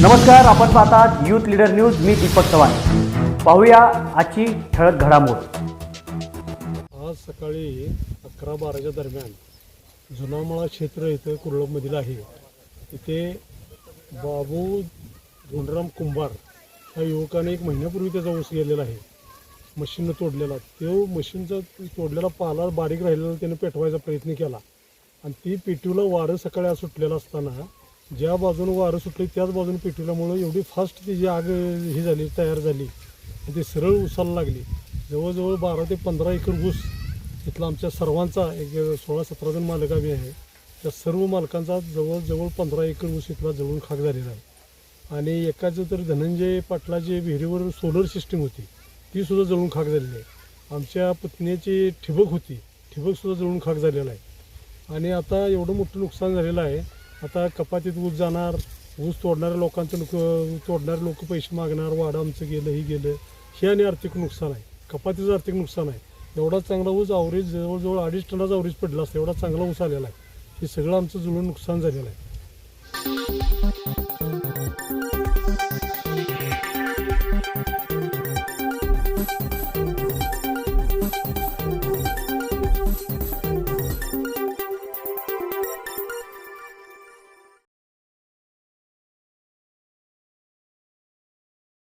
नमस्कार आपण पाहतात यूथ लीडर न्यूज मी दीपक चव्हाण. पाहूया आजची ठळक घडामोड. आज सकाळी अकरा बाराच्या दरम्यान जुनामळा क्षेत्र इथं कुर्लमधील आहे. तिथे बाबू धोंडराम कुंभार ह्या युवकाने एक महिन्यापूर्वी त्याचा ऊस गेलेला आहे. मशीननं तोडलेला. तो मशीनचा तोडलेला पाला बारीक राहिलेला त्याने पेटवायचा प्रयत्न केला. आणि ती पेटूला वारं सकाळी सुटलेला सुटलेलं असताना ज्या बाजूनं वारं सुटली त्याच बाजूने पेटवल्यामुळं एवढी फास्ट तिची आग ही झाली तयार झाली आणि ती सरळ उसाला लागली. जवळजवळ बारा ते पंधरा एकर ऊस इथला आमच्या सर्वांचा एक सोळा सतरा जण मालक आम्ही आहे. त्या सर्व मालकांचा जवळजवळ पंधरा एकर ऊस इथला जळून खाक झालेला आहे. आणि एकाचं तर धनंजय पाटलाची विहिरीवर सोलर सिस्टीम होती. ती सुद्धा जळून खाक झालेली आहे. आमच्या पत्नीची ठिबक होती. ठिबकसुद्धा जळून खाक झालेला आहे. आणि आता एवढं मोठं नुकसान झालेलं आहे आता कपातीत ऊस जाणार ऊस तोडणाऱ्या लोकांचं नुक तोडणारे लोक पैसे मागणार वाडं आमचं गेलं ही गेलं हे आणि आर्थिक नुकसान आहे. कपातीचं आर्थिक नुकसान आहे. एवढा चांगला ऊस आवरेज जवळजवळ अडीच टनाचा आवरेज पडला असतं एवढा चांगला ऊस आलेला आहे. हे सगळं आमचं जुळून नुकसान झालेलं आहे.